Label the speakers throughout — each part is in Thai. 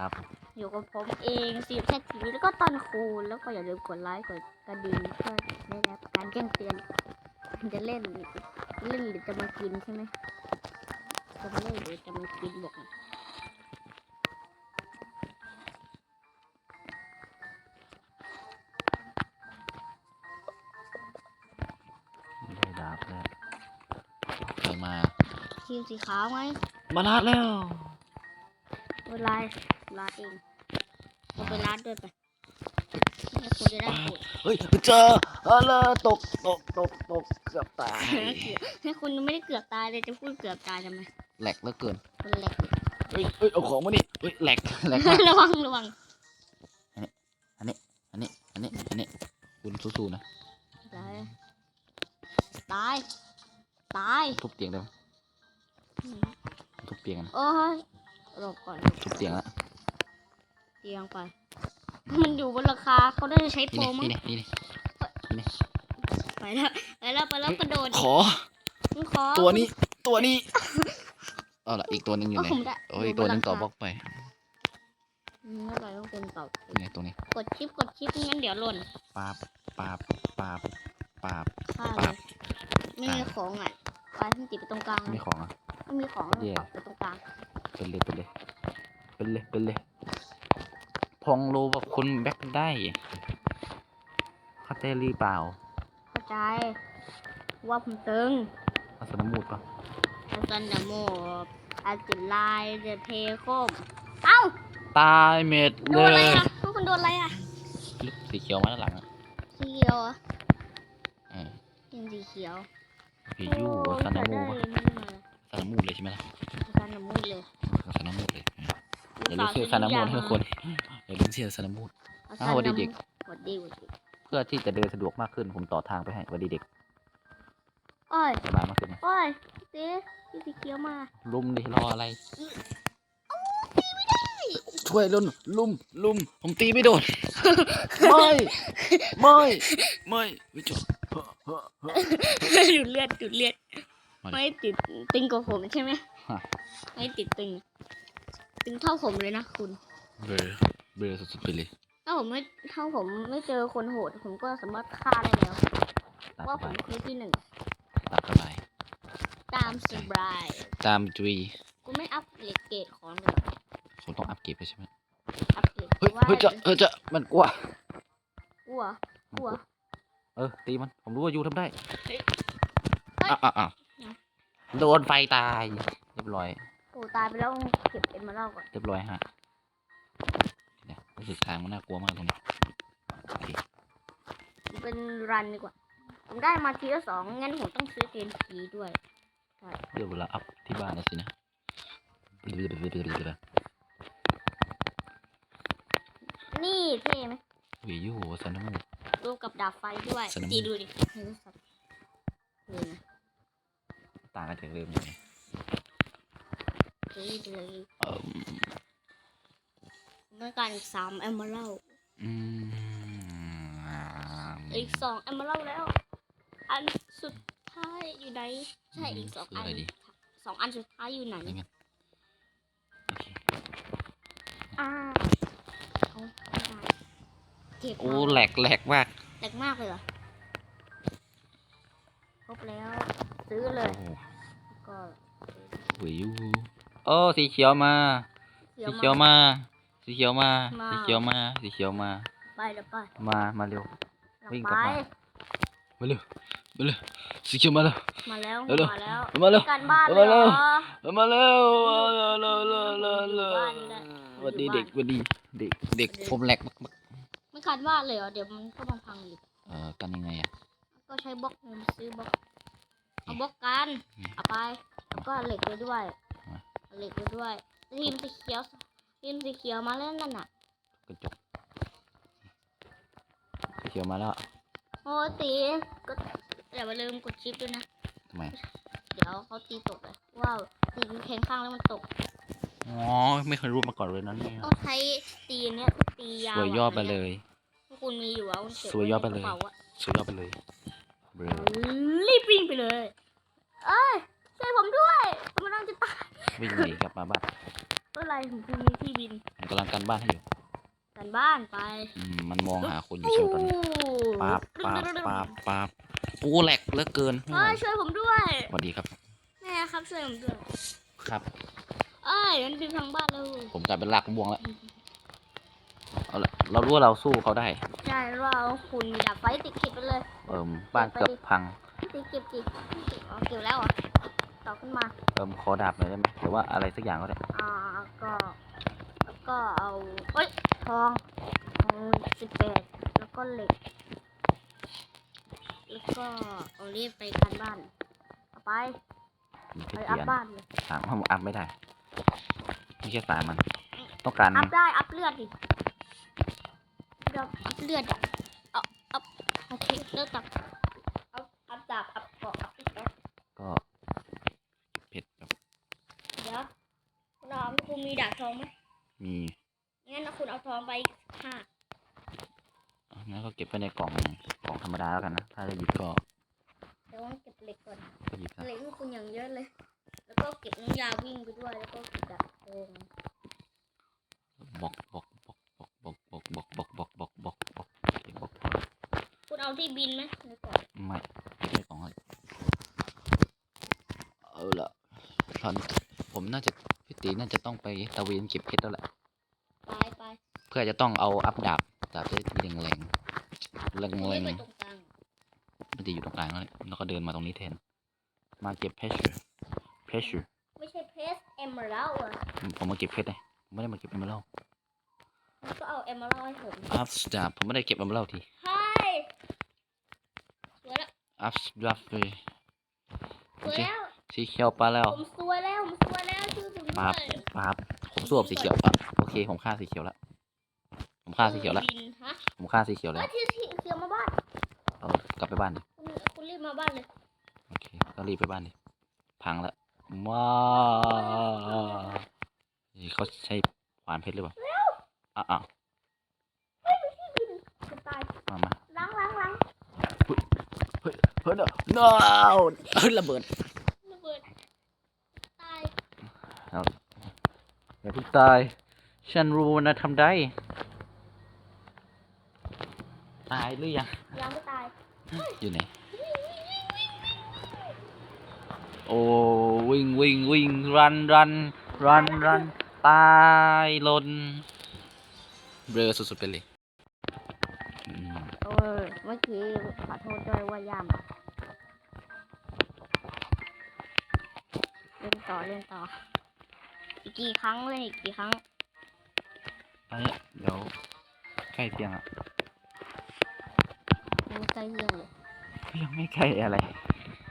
Speaker 1: ครับ
Speaker 2: อยู่กับผมเองสิบแค่ทีแล้วก็ตอนคูณแล้วก็อย่าลืมกดไลค์กดกระดิ่งเพื่อได้รับการแจ้งเตือนจะเล่นเล่นหรือจะมากินใช่ไหมจะมาเล่นหรือจะมากินบอกหน่อย
Speaker 1: ได้ดาบแล้วใครมา
Speaker 2: ทีมสีขาวไหม
Speaker 1: มาลาดแล้ว
Speaker 2: เว ลาลาดเองเราไปลาดด้วยไปให้คุณจะได้พูด
Speaker 1: เฮ้ยเจออะไรตกตกตกตกเกือบตาย
Speaker 2: ให้คุณไม่ได้เกือบตายเลยจะพูดเกือบตายทำไม
Speaker 1: แหลกเหลือเกิน
Speaker 2: คุณแหลก
Speaker 1: เฮ้ยเฮ้ยเอาของมานี่เฮ้ยแหลกแหลกมาก
Speaker 2: ระวังระวัง
Speaker 1: อันนี้อันนี้อันนี้คุณสู้ๆนะ
Speaker 2: ตายตายตาย
Speaker 1: ทุบเตียงได้ไหมทุบเตียงนะ
Speaker 2: โอ้ยหลบก่อน
Speaker 1: ทุบเตียงละ
Speaker 2: เตียงไป มันอยู่บนราคาเขาได้ใช้โปร
Speaker 1: นี่
Speaker 2: มั้ง
Speaker 1: นี่นี่นี่
Speaker 2: ไปแล้วไปแล้วไปแล้วกระโดด
Speaker 1: ขอ
Speaker 2: มึงขอ
Speaker 1: ตัวนี้ตัวนี้เอาละอีกตัวหนึงอยู่
Speaker 2: ก็
Speaker 1: ไหน
Speaker 2: ผมได้
Speaker 1: โอ้ยอีกตัวหนึงต่อบล็อกไป
Speaker 2: อืมไม่ไปต้องเป็นต่อ
Speaker 1: นี่ตัวนี้
Speaker 2: กดชิปกดชิปไม่งั้นเดี๋ยวหล่น
Speaker 1: ปาบปาบปาบปาบ
Speaker 2: ฆ่าเลยไม่มีของอะไปที่ติดไปตรงกลาง
Speaker 1: ไม่มีของอะ
Speaker 2: ไม่มีของ
Speaker 1: แย่
Speaker 2: ปักไปตรงกลาง
Speaker 1: เป็นเลยเป็นเลยเป็นเลยเป็นเลย พองรู้ว่าคุณแบ็คได้ เข้าใจหรือเปล่า
Speaker 2: เข้าใจ ว่าผมตึง
Speaker 1: เอาสนมูดปะ
Speaker 2: อาซันดาโมอาจิไลเดเทโคมเอ้า
Speaker 1: ตายเม็ด
Speaker 2: โด
Speaker 1: เล
Speaker 2: นอะไร
Speaker 1: ย
Speaker 2: อะพวกคุณโดนอะไรอะ
Speaker 1: ลึกสีเขียวมาด้านหลังอะ
Speaker 2: สีเขียวอะ
Speaker 1: เออ
Speaker 2: เป็นสีเขียว
Speaker 1: พี่ยูสนมู
Speaker 2: โอ้
Speaker 1: ปะ
Speaker 2: ยใส่ได้เลย
Speaker 1: สนมูดเลยใช่ไหมล่ะ
Speaker 2: อาซันดาโมเลย
Speaker 1: เอาสนมูดเลยอย่าลืมเชื่อสนมูดทุกคน อย่าลืมเชื่อสนมูด
Speaker 2: อา
Speaker 1: อ้าวสวัสดีเด็ก
Speaker 2: สวัสดีสวัสดี
Speaker 1: เพื่อที่จะเดินสะดวกมากขึ้นผมต่อทางไปให้สวัสดีเด็ก
Speaker 2: โอ้ย
Speaker 1: สบายมากขึ้นนะ
Speaker 2: โอ้ยเจ๊พี่สีเขียวมา
Speaker 1: ลุมดิรออะไร ช่วยลุนลุมลุมผมตีไม่โดน ไม่ไม่ไม่ไม่จบ
Speaker 2: ดูดเลือดดูดเลือด
Speaker 1: มาดิ
Speaker 2: ไม่ติดตึงกว่าผมใช่ไหม
Speaker 1: ฮะ
Speaker 2: ไม่ติดตึง ตึงเท่าผมเลยนะคุณ
Speaker 1: เบลอ เบลอสุดๆไปเลย
Speaker 2: ถ้าผมไม่ถ้าผมไม่เจอคนโหด ผมก็สามารถฆ่าได้แล้ว
Speaker 1: ตาม
Speaker 2: ว่า
Speaker 1: ส
Speaker 2: ผม
Speaker 1: บาย
Speaker 2: คือที่หนึ่ง
Speaker 1: ตามสบาย
Speaker 2: ตามสบาย
Speaker 1: ตามจุย
Speaker 2: กูไม่อัพเลเกรดของเลยเหรอ
Speaker 1: ผมต้องอัพเก็บไปใช่ไหม
Speaker 2: อัพเกรด
Speaker 1: เฮ้ย
Speaker 2: ว่า
Speaker 1: เฮ้ยจะเฮ้ยจะมันกลัว
Speaker 2: กลัวกลัว
Speaker 1: เออตีมันผมรู้ว่ายูทำได้
Speaker 2: เฮ้ย
Speaker 1: อะอะอะโดนไฟตาย เรียบร้อย
Speaker 2: โอ้ตายไปแล้วเก็บเอ็นมาเล่าก่อน
Speaker 1: เรียบร้อยฮะเนี่ย รู้สึกทางมันน่ากลัวมากตรงนี้โอเค
Speaker 2: เป็นรันดีกว่า ผมได้มาทีละสองงั้นผมต้องซื้อเทนทีด้วย
Speaker 1: เดี๋ยวเวลาอัพที่บ้านนะสินะ
Speaker 2: นี่เท่ไหม
Speaker 1: วิยูสันนมู
Speaker 2: รูปกับดาบไฟด้วย
Speaker 1: สนาม
Speaker 2: จีดูดิเฮ้ยสัตว์เลยนะ
Speaker 1: ต่างกันจากเดิมยังไง
Speaker 2: เฮ้ยเลย
Speaker 1: เออ
Speaker 2: เมื่อการสามเอมเมอรัล
Speaker 1: อืม
Speaker 2: อีกสองเอมเมอรัลแล้ว อันสุดท้ายอยู่ไหนใช่อีกสองอัน
Speaker 1: คืะไรดี
Speaker 2: สองอันสุดท้ายอยู่ไหน
Speaker 1: นี่ไงโอเค
Speaker 2: อ่าเอาไม่ได้เก็บ
Speaker 1: โอ้
Speaker 2: มา
Speaker 1: แหลกแหลกมาก
Speaker 2: แหลกมากเลยเหรอครบแล้ว ซื้อเล
Speaker 1: โอ้
Speaker 2: ย
Speaker 1: โห
Speaker 2: ก็
Speaker 1: วิยูโอ้สีเขียวมา สีเขียวมา สีเขียวมา
Speaker 2: มา
Speaker 1: สีเขียวมา สีเขียวมา
Speaker 2: ไปเดี๋ยวไป
Speaker 1: มา มาเร็ววิ่งก
Speaker 2: ไป
Speaker 1: ลับมา มาเร็ว มาเร็ว สีเขียวมาแล้ว
Speaker 2: มาแล้ว
Speaker 1: เร็ว
Speaker 2: มาแล้ว
Speaker 1: มาเร็ว
Speaker 2: การบ้าน
Speaker 1: มา
Speaker 2: เลยเหร
Speaker 1: แล้
Speaker 2: อ
Speaker 1: วมาเร็วเร็วเร็วเร็วเร็วเร็ว
Speaker 2: อยู่บ้านนี่แหละ
Speaker 1: สวัสดี
Speaker 2: อยู่
Speaker 1: เด็ก
Speaker 2: บ้าน
Speaker 1: สวัสดีเด็ก เด็กผมแหลกมาก
Speaker 2: ไม่การบ้านเลยเหรอเดี๋ยวมันก็พังพังๆอีก
Speaker 1: ๆเอ่อกันยังไงอะ
Speaker 2: ก็ใช้บล็อกเงินซื้อบล็อกเอาบล็อกกัน
Speaker 1: อืม
Speaker 2: เอาไปแล้วก็เหล็กไปด้วย
Speaker 1: มา
Speaker 2: เอาเหล็กไปด้วยทีมสีเขียว ทีมสีเขียวมาเล่นนั่นน่ะ
Speaker 1: กระจกสีเขียวมาแล้ว
Speaker 2: โอ้ตีก็อย่าไปลืมกดชิปด้วยนะ
Speaker 1: ทำไม
Speaker 2: เดี๋ยวเขาตีตกเลยว้าวตีแข้งข้างแล้วมันตก
Speaker 1: อ๋อไม่เคยรู้มาก่อนเลยนั้นเนี่ย
Speaker 2: ต้องใช้ตีเนี้ยตียาว
Speaker 1: สวยย่อไปเลย
Speaker 2: พวกคุณมีอยู่แล้วคุณเก็บ
Speaker 1: สวยย่อไปเลย
Speaker 2: ว้ในกระป๋าอะ
Speaker 1: สุดยอดไปเลยเบลอ
Speaker 2: รีบวิ่งไปเลย เอ้ยช่วยผมด้วยผมกำลังจะตาย
Speaker 1: วิ่งหนีกลับมาบ้าน
Speaker 2: เออไรผมคือมีที่บิน
Speaker 1: ผมกำลังกันบ้านให้อยู่
Speaker 2: กันบ้านไป
Speaker 1: อืมมันมองหาคนอยู่เชียวตอนนี้ป๊าบป๊าบป๊าบป๊าบปูแหลกเหลือเกิน
Speaker 2: เอ้ยช่วยผมด้วย
Speaker 1: สวัสดีครับ
Speaker 2: แม่ครับช่วยผมด้วย
Speaker 1: ครับ
Speaker 2: เอ้ยมันบินทางบ้านแล้ว
Speaker 1: ผมกลายเป็นรากม่วงแล้วเอาละเรารู้ว่าเราสู้เขาได้
Speaker 2: ใช่เราคุณมีดับไฟติดเก็บไปเลย
Speaker 1: เอิ่มบ้านเกือบพัง
Speaker 2: ติดเก็บกี่อ๋อเก็บแล้วเหรอต่อขึ้นมา
Speaker 1: เอิ่มขอดาบหน่อยได้ไหมหรือว่าอะไรสักอย่างก็ได้
Speaker 2: อ่า ก็แล้วก็เอาเอ้ยทองทองสิบแปดแล้วก็เหล็ก แล้วก็เอาเรียบไปกันบ้านเอาไป
Speaker 1: มี
Speaker 2: ไป
Speaker 1: ที่
Speaker 2: อัพ
Speaker 1: เขียน
Speaker 2: บ้านเลย
Speaker 1: ถามว่าอัพไม่ได้ไม่ใช่สายมัน ต้องการ
Speaker 2: อัพได้อัพเลือดดิอัพอัพเลือดอะเอาอัพโอเคเลือดตับอัพอัพดาบอัพเกาะอัพอีกแล้ว
Speaker 1: ก็เพชรครับ
Speaker 2: เดี๋ยวคุณเอาคุณมีดาบทองไหม
Speaker 1: มี
Speaker 2: งั้นเอาคุณเอาทองไปห้า
Speaker 1: งั้นก็เก็บไว้ในกล่องกล่องธรรมดาแล้วกันนะ ถ้าจะหยิบก็
Speaker 2: เดี๋ยวต้องเก็บเหล็กก่อน
Speaker 1: ก็หยิบซะ
Speaker 2: เหล็กของคุณอย่างเยอะเลย แล้วก็เก็บน้ำยาวิ่งไปด้วย แล้วก็เก็บดาบทอง
Speaker 1: บอกบอกบอกบอกบอกบอกบอกบอกบอกบอกบอกบอกเก็บบอก
Speaker 2: คุณเอาที่บินไหมในกล่อง
Speaker 1: ไม่เก็บในกล่องเลยเอาละตอนผมน่าจะพี่ตีน่าจะต้องไปตะเวนเก็บเพชรแล้วแหละ
Speaker 2: ไปไป
Speaker 1: เพื่อจะต้องเอาอัพดาบดาบจะได้ทีแรงแรงแรง
Speaker 2: คุณ
Speaker 1: แร
Speaker 2: ไม่
Speaker 1: ง
Speaker 2: ไปตรงกลาง
Speaker 1: มันจะอยู่ตรงกลางแล้วแล้วก็เดินมาตรงนี้แทน มาเก็บเพชรเพชร
Speaker 2: ไม่ใช่เพสเอมเมอรัลด์อะ
Speaker 1: ผมมาเก็บเพชรเลยผมไม่ได้มาเก็บเอเมอรัล
Speaker 2: แล้วก็เอาเอมเมอรัลด์ให้ผม
Speaker 1: อัพดาบผมไม่ได้เก็บเอเมอรัลที
Speaker 2: ใช่สวยแล้ว
Speaker 1: อัพดาบเลย
Speaker 2: สวยแล้ว
Speaker 1: สีเขียวไปแล้ว
Speaker 2: ผมสวยแล้วผมสวยแล้วชื่อผมด้
Speaker 1: ปั๊บ
Speaker 2: วย
Speaker 1: ปั๊บผมสู้กับสีเขียวปั๊บโอเคผมฆ่าสีเขียวแล้ว ผมฆ่าสีเขียวแล้ว
Speaker 2: บินฮะ
Speaker 1: ผมฆ่าสีเขียวแล้
Speaker 2: เฮ้
Speaker 1: วย
Speaker 2: ที่ที่เขียวมาบ้าน
Speaker 1: เอากลับไปบ้านดิ
Speaker 2: คุณคุณรีบมาบ้านเลย
Speaker 1: โอเค ก็รีบไปบ้านดิ พังแล้วว้านี่เขาใช้ขวานเพชรหรือเปล่าอ้าวอ้าว
Speaker 2: จะตาย
Speaker 1: มามา
Speaker 2: ล้างล้างล้าง
Speaker 1: เฮ้ยเฮ้ย no no เฮ้ยระเบิด
Speaker 2: ระเบิดตาย
Speaker 1: อย่าเพิ่งตาย ฉันรู้นะทำได้ ตายหรือยัง
Speaker 2: ยังไม่ตาย
Speaker 1: อยู่ไหน โอ้วิ่งวิ่งวิ่งรันรันรันรันตายหลนเบลอสุดๆไปเลยอืม
Speaker 2: โอ้ยเมื่อกี้ขอโทษด้วยว่าย่ำเล่นต่อเล่นต่อ อีกกี่ครั้งเล่นอีกกี่ครั้ง
Speaker 1: อันนี้เดี๋ยวใกล้เที่ยงอะ
Speaker 2: ยังใกล้เที่ยงเลย
Speaker 1: ยังไม่ใกล้อะไร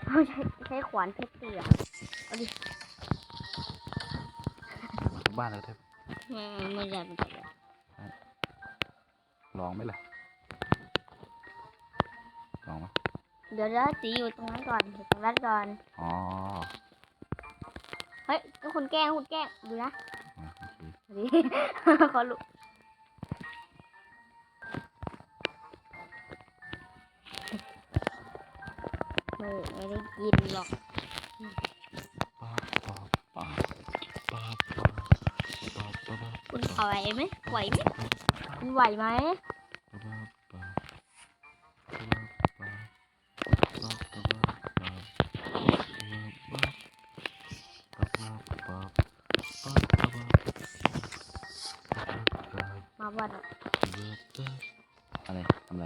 Speaker 2: เอาใช้ใช้ขวานเพชรตีเหรอเอาดิ
Speaker 1: ทุกบ้านแล้วเถอะ
Speaker 2: ไม่ไม่ได้ไม่ได้
Speaker 1: ลองไหมล่ะลองไหม
Speaker 2: เดี๋ยวเดี๋ยวตีอยู่ตรงนั้นก่อนอยู่ตรงนั้นก่อน
Speaker 1: อ๋อ
Speaker 2: เฮ้ยก็คุณแกล้งคุณแกล้งดูนะ
Speaker 1: อะโอเค
Speaker 2: ดิเขาลุก ไม่ไม่ได้กินหรอก
Speaker 1: ป๊าบป๊าบป๊าบป๊าบป๊าบป๊าบป๊าบ
Speaker 2: คุณไหวไหมไหวไหมคุณไหวไหมมาวัน
Speaker 1: อะไรทำอะไร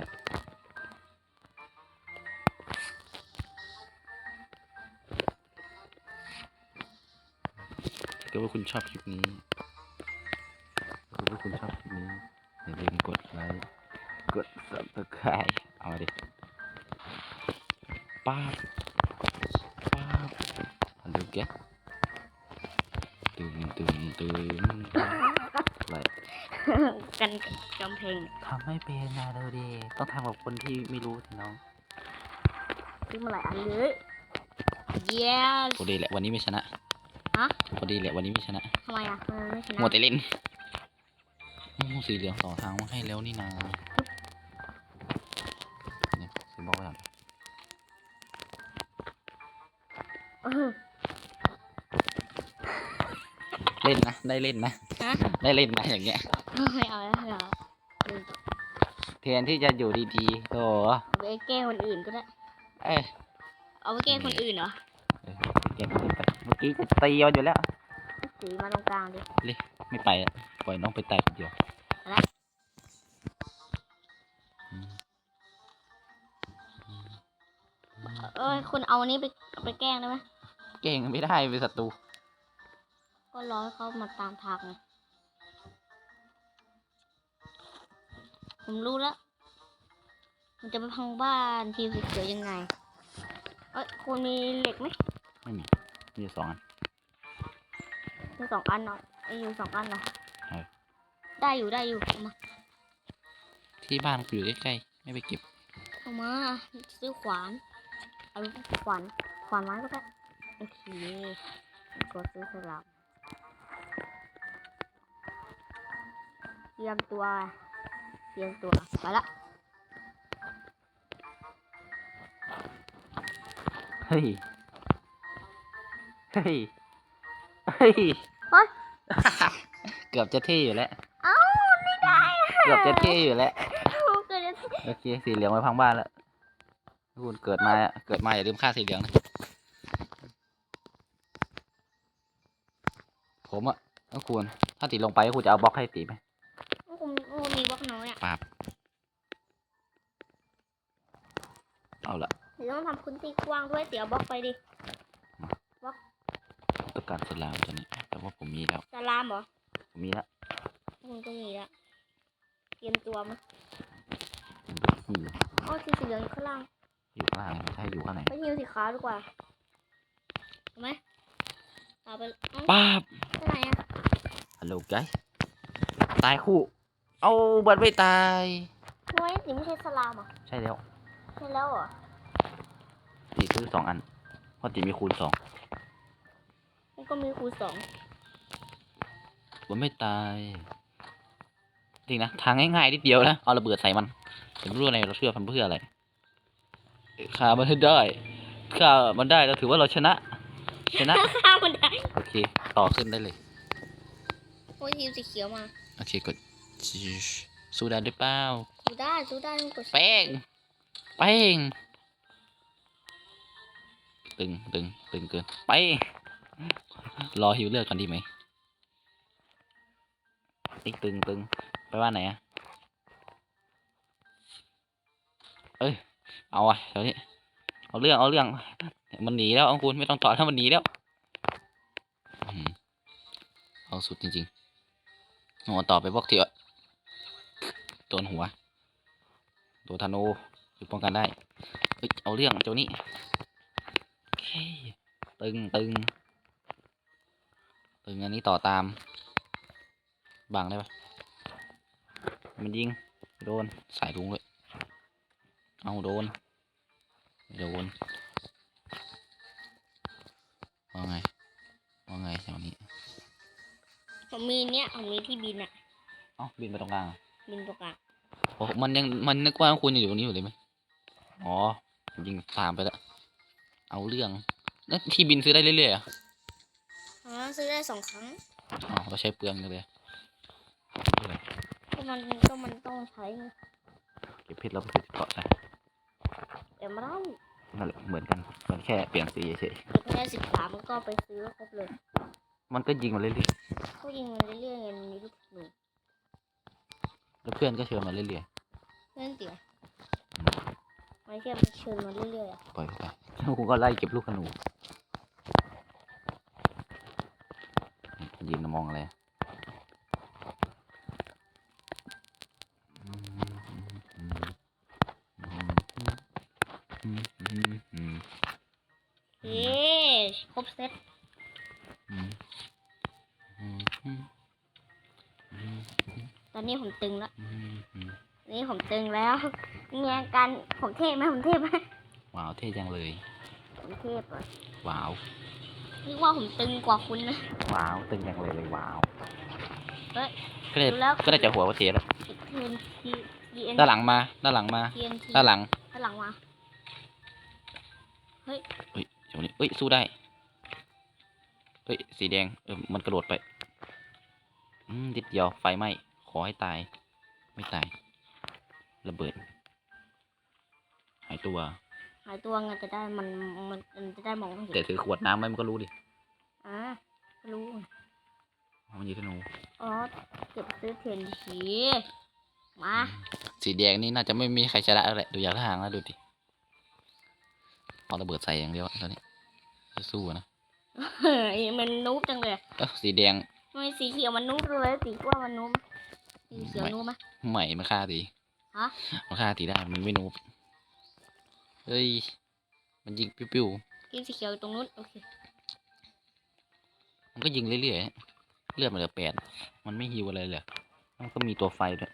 Speaker 1: ว่าคุณชอบคลิปนี้ก็ว่าคุณชอบคลิปนี้อย่าลืมกดไลค์กด subscribe เอามาดิป้าบป้าบฮัลโหลแกตึงตึงตึงอะไร
Speaker 2: กันกำเพง
Speaker 1: ทำไม่เป็นนะเดูดิต้องทำกับคนที่ไม่รู้สิน้อง
Speaker 2: ซื้อมาหลายอันเลย yes
Speaker 1: พอดีแหละวันนี้ไม่ชนะ
Speaker 2: ฮะ
Speaker 1: พอดีแหละวันนี้ไม่ชนะ
Speaker 2: ทำไมอะมันไม่ชนะ
Speaker 1: หมดแต่เล่นโอ้สีเหลืองต่อทางมาให้แล้วนี่นาเนี่ยสีบอกไว้ก่อน
Speaker 2: เออ
Speaker 1: เล่นนะ ได้เล่นนะ
Speaker 2: ฮะ
Speaker 1: ได้เล่นนะอย่างเงี้ย
Speaker 2: ไม่เอาแล้วไม่เอาแล้ว
Speaker 1: แทนที่จะอยู่ดีๆโอ้
Speaker 2: เอาไปแกล้งคนอื่นก็ได้
Speaker 1: เอ้ย
Speaker 2: เอาไปแกล้งคนอื่นเหรอ
Speaker 1: เออเก็บไป เมื่อกี้จะตีมันอยู่แล้ว
Speaker 2: สีมาตรงกลางดิ
Speaker 1: ไม่ไปอะปล่อยน้องไปตายคนเดียว
Speaker 2: อะไร
Speaker 1: อืม
Speaker 2: เอ้ยคุณเอาอันนี้ไปเอาไปแกล้งได้ไหม
Speaker 1: เก่งไม่ได้เป็นศัตรู
Speaker 2: ก็รอให้เขามาตามทางไงผมรู้แล้ว มันจะไปพังบ้านทีมสีเขียวยังไง เอ้ยคุณมีเหล็กไหม
Speaker 1: ไม่มี มีอยู่สองอัน
Speaker 2: มีสองอันเนาะไอ้อยู่สองอันเนาะ
Speaker 1: ใช่
Speaker 2: ได้อยู่ได้อยู่เอามา
Speaker 1: ที่บ้านกูอยู่ใกล้ๆไม่ไปเก็บ
Speaker 2: เอามาซื้อขวานเอาขวานขวานไม้ก็ได้โอเคกดซื้อสลับเตรียมตัวเตรียมตัวไปละ
Speaker 1: เฮ้ย เฮ้ยเฮ้ย
Speaker 2: เฮ้ย
Speaker 1: เกือบจะเท่อยู่แล้ว
Speaker 2: เอ้าไม่ได้
Speaker 1: เกือบจะเท่อยู่แล้ว
Speaker 2: เกิดอะ
Speaker 1: โอเค สีเหลืองไว้พังบ้านแล้วคุณเกิดมาอะเกิดมาอย่าลืมฆ่าสีเหลืองนะ ผมอะควรถ้าตีลงไปคุณจะเอาบล็อกให้ตีไหม
Speaker 2: ผมผมมีบล็อกน้อยอะ
Speaker 1: ปาบเอาละ
Speaker 2: เดี๋ยวต้องทำพื้นที่กว้างด้วยเดี๋ยวบล็อกไปดิ
Speaker 1: ต้องการสลามตัวนี้ แต่ว่าผมมีแล้ว
Speaker 2: จะลามเหรอ
Speaker 1: ผมมีแล้ว
Speaker 2: คุณก็มีละเตรียมตัวมั้ย
Speaker 1: ผมอยู่
Speaker 2: อ๋อสีเหลืองอยู่ข้างล่าง
Speaker 1: อยู่ข้างล่างไม่ใช่อยู่ข้างไหน
Speaker 2: ไปยิวสีขาวดีกว่าเห็นไหมเอาไปเอ้า
Speaker 1: ป้าบ
Speaker 2: ไปไหนอะ
Speaker 1: ฮัลโหลไกด์ตายคู่ เอาบัตรไม่ตาย
Speaker 2: ทำไมสีไม่ใช่สลามอะ
Speaker 1: ใช่แล้ว
Speaker 2: ใช่แล้วเหรอ
Speaker 1: ตีซื้อสองอันเพราะตีมีคูณสอง
Speaker 2: มันก็มีคูณสอง
Speaker 1: บัตรไม่ตายจริงนะทางง่ายๆนิดเดียวนะเอาระเบิดใส่มันผมไม่รู้อะไรเราเชื่อมันเพื่ออะไรฆ่ามันให้ได้ฆ่ามันได้เราถือว่าเราชนะ ชนะ
Speaker 2: ข้ามมันได้
Speaker 1: โอเคต่อขึ้นได้เลย
Speaker 2: โอ้ยทีมสีเขียวมา
Speaker 1: โอเคกดชิชสู้ได้หรือเปล่า
Speaker 2: สู้ได้สู้ได้ต้องกด
Speaker 1: แป้งแป้งตึงตึงตึงเกินไป รอหิวเลือดก่อนดีไหมติ๊กตึงตึงไปว่าไหนอะเอ้ย เอาอะเดี๋ยวนี้ เอาเรื่อง เอาเรื่อง มันหนีแล้วองคุณไม่ต้องต่อแล้วมันหนีแล้วเอาสุดจริงๆหัวต่อไปพวกเถียวโดนหัวโดนธนูคือป้องกันได้เอ้ยเอาเรื่องเจ้านี้ โอเค ตึงตึง ตึงอันนี้ต่อตาม บังได้ปะมันยิง โดนสายลุงเลย เอาโดน โดน ว่าไง ว่าไงแถวนี้
Speaker 2: ผมมีเนี้ยผมมีที่บินอะ
Speaker 1: เอ้าบินไปตรงกลางเหรอ
Speaker 2: บินตรงกลาง
Speaker 1: โอ้มันยัง มันนึกว่าคุณยังอยู่ตรงนี้อยู่เลยไหมอ๋อยิงตามไปแล้ว เอาเรื่องแล้วที่บินซื้อได้เรื่อยๆเหรอะ
Speaker 2: อ๋อ ซื้อได้สองครั้ง
Speaker 1: อ๋อเราใช้เปลืองจังเลย
Speaker 2: ก็มันก็มันต้องใช้ไง
Speaker 1: เก็บเพชรแล้วไปซื้อเกาะใส่
Speaker 2: เดี๋ยวมาเล่า
Speaker 1: นั่นแหละเหมือนกันมันแค่เปลี่ยนสีเฉย
Speaker 2: เก็บให้ได้สิบสามมันก็ไปซื้อครบเลย
Speaker 1: ๆมันก็ยิงมาเรื่อย
Speaker 2: ก็ยิงมันเรื่อยๆไงมันมีลูกหนู
Speaker 1: ๆแล้วเพื่อนก็เชิญมาเรื่อย
Speaker 2: เล่นเตี๋ยไม่ใช่มันเชิญมาเรื่อยๆอะ
Speaker 1: ๆปล่อยเข้าไปแล้วกูก็ไล่เก็บลูกขนู ยืนมองอะไรอืม
Speaker 2: เย้ครบเซต
Speaker 1: อืมอืมอืมอืม
Speaker 2: ตอนนี้ผมตึงแล้ว
Speaker 1: อืมอืม
Speaker 2: ตอนนี้ผมตึงแล้วเนี่ยการผมเทพไหมผมเทพไหม
Speaker 1: ว้าวเท่จังเลย
Speaker 2: ผมเทพอะ
Speaker 1: ว้าว
Speaker 2: นึกว่าผมตึงกว่าคุณนะ
Speaker 1: ว้าว ตึงจังเลยเลยว้าว
Speaker 2: เฮ้ย
Speaker 1: ก็ได้
Speaker 2: ดูแล้ว
Speaker 1: ก็ได้จะหัวว่าเทียแล้ว
Speaker 2: เทียนทีทีเอ็น
Speaker 1: ด้านหลังมาด้านหลังมา
Speaker 2: เทียนที
Speaker 1: ด้านหลัง
Speaker 2: ด้านหลังมา
Speaker 1: เฮ้ยเดี๋ยวนี้เอ้ยสู้ได้ เฮ้ยสีแดงเออมันกระโดดไปอืมนิดเดียวไฟไหม้ขอให้ตาย ไม่ตาย ระเบิด หายตัว
Speaker 2: หายตัวไงจะได้มันมันมันจะได้มองไม่เห็น
Speaker 1: แต่ถือขวดน้ำไว้มันก็รู้ดิ
Speaker 2: อ่ารู้
Speaker 1: มันอยู่ที่หนู
Speaker 2: อ๋อเก็บซื้อเทียนผีมา
Speaker 1: สีแดงนี่น่าจะไม่มีใครชนะแล้วแหละดูอย่างท่าทางแล้วดูดิเอาระเบิดใส่อย่างเดียวอะตอนนี้จะสู้อะนะ
Speaker 2: เฮ้ยมันนูบจังเลย
Speaker 1: เอ้าสีแดง
Speaker 2: ทำไมสีเขียวมันนูบเลยสีกว่ามันนูบสีเขียว
Speaker 1: ไม่
Speaker 2: นูบไหม
Speaker 1: ใหม่มันฆ่าตี
Speaker 2: ฮะ
Speaker 1: มันฆ่าตีได้มันไม่นูบ เฮ้ย มันยิงปิ้ว
Speaker 2: ทีมสีเขียวอยู่ตรงนู้น โอเค
Speaker 1: ๆมันก็ยิงเรื่อยๆ เลือดมันเหลือแปด มันไม่ฮิวอะไรเลยมันก็มีตัวไฟด้วย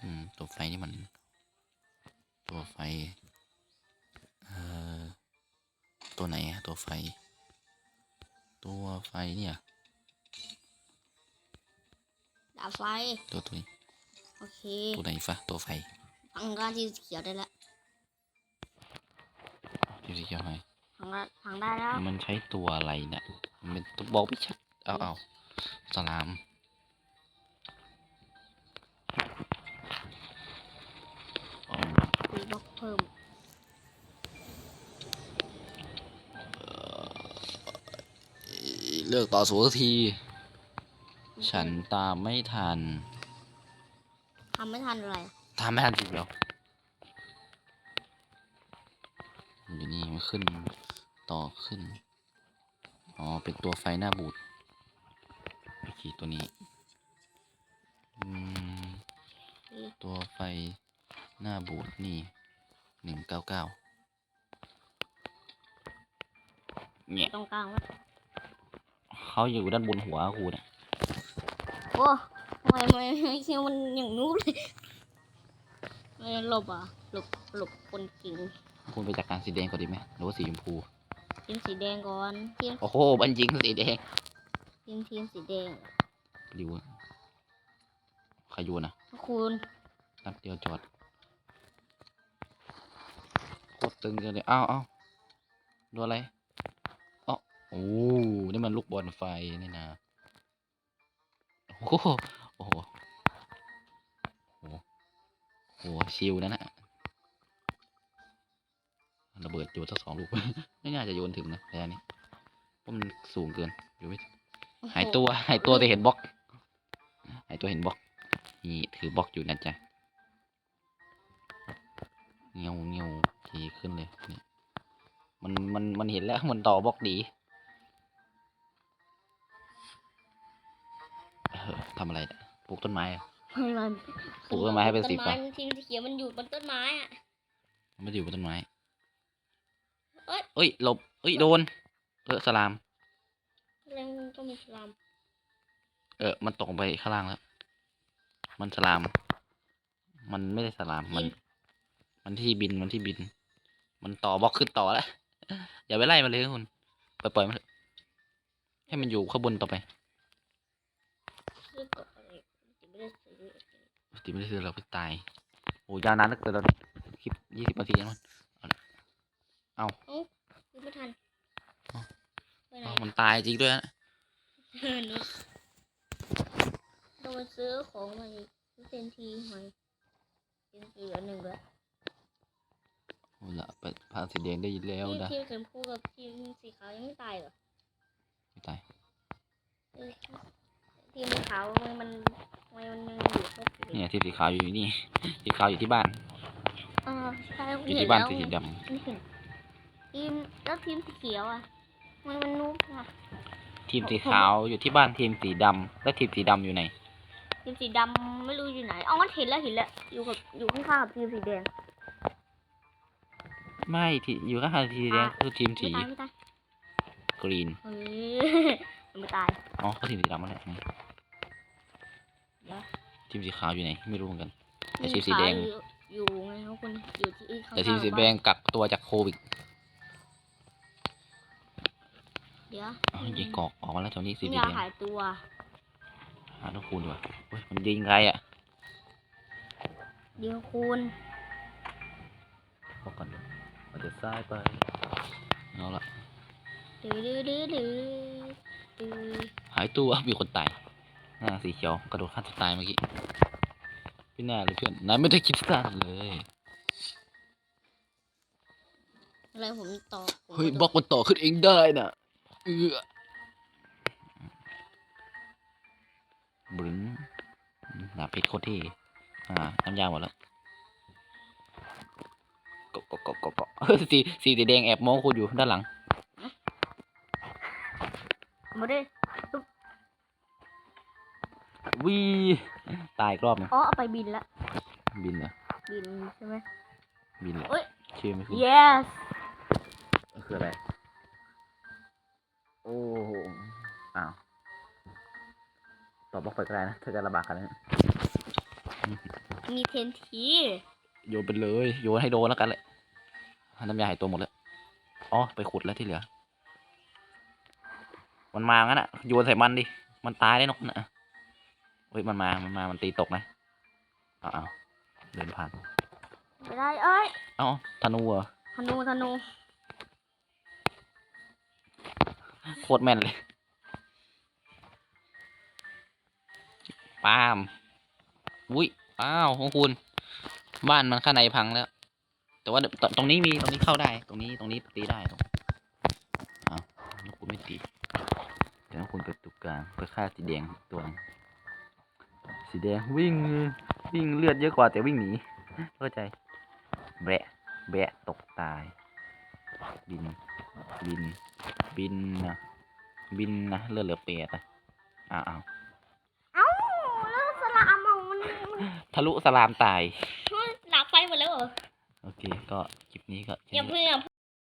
Speaker 1: อืม ตัวไฟนี่มัน ตัวไฟ เอ่อ ตัวไหนอะตัวไฟ ตัวไฟเนี่ย
Speaker 2: ดาบไฟ
Speaker 1: ตัวตัวนี้
Speaker 2: โอเค
Speaker 1: ตัวไหนฟะตัวไฟ
Speaker 2: พังร้านที่สีเขียวได้แล้ว
Speaker 1: ที่สีเขียวไหม
Speaker 2: พังร้านพังได้แล้ว
Speaker 1: มันใช้ตัวอะไรเนี่ยมันเป็นตัวบอกไม่ชัดเอาเอาสลามเอา
Speaker 2: ตีบล็อกเพิ่ม
Speaker 1: เลือกต่อสู้สักที ฉันตามไม่ทัน
Speaker 2: ทำไม่ทันอะไรอะ
Speaker 1: ตามไม่ทันจริงเดียวอ ขึ้น ต่อขึ้น อ๋อ เป็นตัวไฟหน้าบูดโอเคตัวนี้อืมตัวไฟหน้าบูดนี่หนึ่งเก้าเก้าเนี่ย
Speaker 2: ตรงกลางวะ
Speaker 1: เขาอยู่ด้านบนหัวครูเนี่ย
Speaker 2: โอ้ทำไมไม่ไม่คิวมันอย่างนู้นเลยไม่หลบอะหลบหลบคนจริง
Speaker 1: คุณไปจัดการสีแดงก่อนดีไหมหรือว่าสีชมพู
Speaker 2: ทีมสีแดงก่อนทีม
Speaker 1: โอ้โหบันยิงสีแดง
Speaker 2: ทีมทีมสีแดง
Speaker 1: ดิวใครโยนนะ
Speaker 2: คุณ
Speaker 1: นัดเดียวจอดโคตรตึงจังเลยอ้าวอ้าวโดนอะไรอ๋อโอ้นี่มันลูกบอลไฟนี่นะโอ้โหโอ้โหโอ้โหโอ้โหชิวนะนะ ระเบิดโยนสักสองลูก ไม่น่าจะโยนถึงนะระยะนี้เพราะมันสูงเกินอยู่ไม่หายตัวหายตัวแต่เห็นบล็อกหายตัวเห็นบล็อก นี่ถือบล็อกอยู่นะจ๊ะเงี้ยวเงี้ยวทีขึ้นเลยนี่มันมันมันเห็นแล้วมันต่อบล็อกดีเออทำอะไรเนี่ยปลูกต้นไม้เหรอ
Speaker 2: ให้มัน
Speaker 1: ปลูกต้นไม้ให้เป็นสีฟ้า
Speaker 2: ต้นไม้ทีมสีเขียวมันอยู่บนต้นไม้อะ
Speaker 1: มันไม่ได้อยู่บนต้นไม้
Speaker 2: เอ้ย
Speaker 1: เอ้ยหลบเอ้ยโดนเออสลาม
Speaker 2: แล้วมันก็มีสลาม
Speaker 1: เออ มันตกลงไปข้างล่างแล้ว มันสลาม มันไม่ได้สลาม มัน มันที่บิน มันที่บิน มันต่อบล็อกขึ้นต่อแล้ว อย่าไปไล่มันเลยนะคุณ ปล่อยปล่อยมันเถอะให้มันอยู่ข้างบนต่อไป
Speaker 2: ซื้อก่อนอะไรไม่ได้ซื้อ
Speaker 1: ตีไม่ได้ซื้อเราไปตาย โอ้ยาวนานนักเกินแล้วคลิปยี่สิบนาทีแล้วมัน เอา
Speaker 2: ซื้อไม่ทัน
Speaker 1: เอ้า
Speaker 2: ไปไหน
Speaker 1: เอามันตายจริงด้วยนะ
Speaker 2: เออนุชต้องไปซื้อของมาอีกซื้อเซนทีหน่อยเซนทีอันหนึ่งด้วย
Speaker 1: โอ้ละไปพาสีแดงได้ยินแล้ว
Speaker 2: ทีม
Speaker 1: นะ
Speaker 2: ทีมสีชมพูกับทีมสีขาวยังไม่ตายเหรอ
Speaker 1: ไม่ตาย
Speaker 2: เอ้ยทีมสีขาวทำไมมันทำไมมันยังอยู่แค่สี
Speaker 1: เนี่ยที่สีขาวอยู่นี่สีขาวอยู่ที่บ้าน
Speaker 2: อ่าใช่
Speaker 1: อยู่
Speaker 2: เห็
Speaker 1: ที่
Speaker 2: น
Speaker 1: บ้าน
Speaker 2: แล้ว
Speaker 1: สีด
Speaker 2: ไม่เห็น ทีมแล้วทีมสีเขียวอะทำไมมันนุ๊กอะำ
Speaker 1: ทีมสีขาวอยู่ที่บ้านทีมสีดำแล้วทีมสีดำอยู่ไหน
Speaker 2: ทีมสีดำไม่รู้อยู่ไหนอ๋อเห็นแล้วเห็นแล้วอยู่กับอยู่ข้างๆกับทีมสีแดง
Speaker 1: ไม่ที่อยู่ข้างๆทีมสีแดง
Speaker 2: อะ
Speaker 1: คือทีม
Speaker 2: ไม่
Speaker 1: สี
Speaker 2: ตายไม่ตาย
Speaker 1: กรีน
Speaker 2: เฮ้ยยังไม่ตาย
Speaker 1: อ๋อก็ทีมสีดำนั่นแหละ
Speaker 2: เดี๋ยว
Speaker 1: ทีมสีขาวอยู่ไหนไม่รู้เหมือนกัน แต่
Speaker 2: ที
Speaker 1: ที
Speaker 2: ม
Speaker 1: มสีแดง
Speaker 2: ขาวอยู่อยู่ไงครับคุณอยู่ที่ข้างๆ
Speaker 1: แต่ทีมสีแดงกักตัวจากโควิด
Speaker 2: เดี๋ยว
Speaker 1: อ๋อยิงกอกออกมาแล้วตอนนี้สี
Speaker 2: ไม่
Speaker 1: แด
Speaker 2: อยาก
Speaker 1: ง
Speaker 2: หายตัว
Speaker 1: หาทุกคูณดีกว่าเฮ้ยมันยิงใครอะ
Speaker 2: เดี๋ยวคุณ
Speaker 1: บอกก่อนมันจะซ้ายไปเอาละ
Speaker 2: ดื้อดื้อดื้อดื้อดื้อ
Speaker 1: หายตัวมีคนตายนอ่าสีเขียวกระโดดฆ่าตัวตายเมื่อกี้พี่น่าเลยเพื่อนนายไม่ได้คิดสั้นเลย
Speaker 2: อะไรผมต่อผม
Speaker 1: เฮ้ย
Speaker 2: ก็
Speaker 1: บล็อกมันต่อขึ้นเองได้น่ะ เออบึ้งดาบเพชรโคตรเท่อ่าน้ำยาหมดแล้วเกาะเกาะเกาะเกาะเกาะสีสีแดงแอบมองคุณอยู่ด้านหลัง
Speaker 2: มาดิ
Speaker 1: วีตายอีกรอบหนึง
Speaker 2: อ๋อเอาไปบินละ
Speaker 1: บินเหรอ
Speaker 2: บินใช่ไหม
Speaker 1: บินเหรอ
Speaker 2: เอ้ย
Speaker 1: ชื่อไม่คุ้น
Speaker 2: yes
Speaker 1: คืออะไร โอ้โหอ้าวตอบบล็อกไปก็ได้นะ ถ้าจะลำบากกันนะ
Speaker 2: มีเทนที
Speaker 1: โยนไปเลย โยนให้โดนแล้วกันเลยน้ำยาหายตัวหมดแล้ว อ๋อ ไปขุดแล้วที่เหลือ มันมางั้นอะ โยนใส่มันดิ มันตายได้นกนะ เฮ้ย มันมา มันมา มันตีตกนะเอาเอาเดินผ่าน
Speaker 2: ไม่ได้เอ้ย
Speaker 1: เอ้าธนูเหรอ
Speaker 2: ธนูธนู
Speaker 1: โคตรแม่นเลยปาล์มอุ้ยอ้าวของคุณ บ้านมันข้างในพังแล้ว แต่ว่าตตรงนี้มีตรงนี้เข้าได้ ตรงนี้ตรงนี้ตีได้ตรงอ้าวแล้วคุณไม่ตีเดี๋ยวคุณไปตุกกลางไปฆ่าสีแดงตัวหนึงสีแดงวิ่งวิ่งเลือดเยอะกว่าแต่วิ่งหนีเข้าใจแบะแบะตกตายบิน บิน บินนะบินนะเลือดเหลือเปียดนะอ้าวอ้าว
Speaker 2: เอ้าแล้วสลามเอามันมัน
Speaker 1: ทะลุสลามตาย
Speaker 2: หลับไปหมดแล้วเหรอ
Speaker 1: โอเค ก็คลิปนี้ก็แค่
Speaker 2: อย่า
Speaker 1: นี้
Speaker 2: เพิ่งอย่า